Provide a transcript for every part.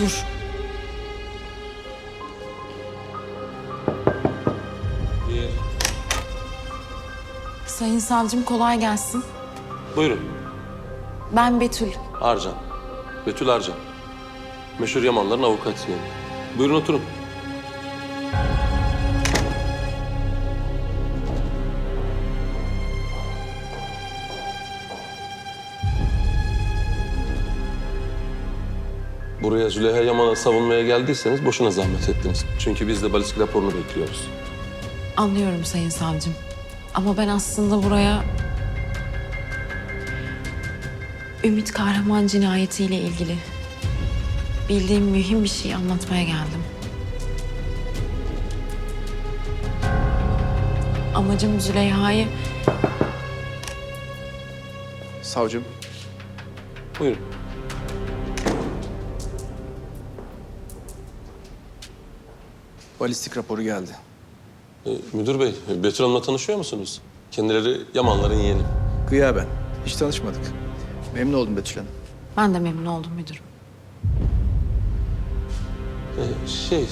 dur. Bir. Sayın savcım kolay gelsin. Buyurun. Ben Betül. Arcan. Betül Arcan. Meşhur Yamanların avukatıyım. Buyurun oturun. Buraya Züleyha Yaman'ı savunmaya geldiyseniz boşuna zahmet ettiniz. Çünkü biz de balistik raporunu bekliyoruz. Anlıyorum sayın savcım. Ama ben aslında buraya... Ümit Kahraman cinayetiyle ilgili bildiğim mühim bir şey anlatmaya geldim. Amacım Züleyha'yı Savcım, Buyurun. Balistik raporu geldi. Ee, müdür bey, Betül Hanım'la tanışıyor musunuz? Kendileri Yamanların yeğeni. Gıyaben. Hiç tanışmadık. Memnun oldum Betül Hanım. ben de memnun oldum müdürüm. Ee, şey,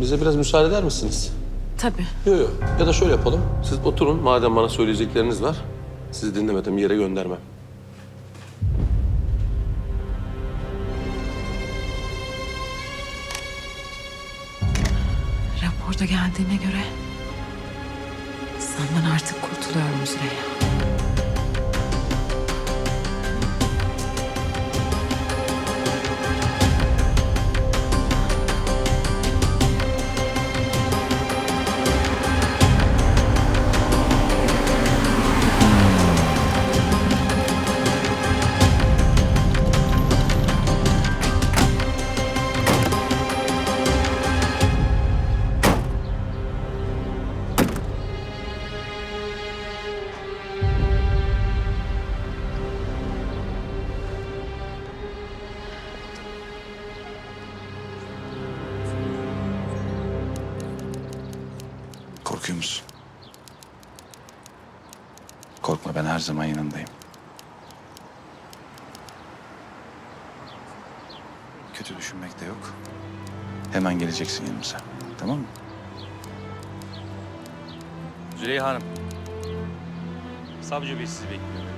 bize biraz müsaade eder misiniz? Tabii. Yok yok. Ya da şöyle yapalım. Siz oturun. Madem bana söyleyecekleriniz var. Sizi dinlemeden bir yere göndermem. Raporda geldiğine göre senden artık kurtuluyorum Züleyha. Korkuyor musun? Korkma ben her zaman yanındayım. Kötü düşünmek de yok. Hemen geleceksin yanımıza. Tamam mı? Züleyha Hanım. Savcı Bey sizi bekliyor.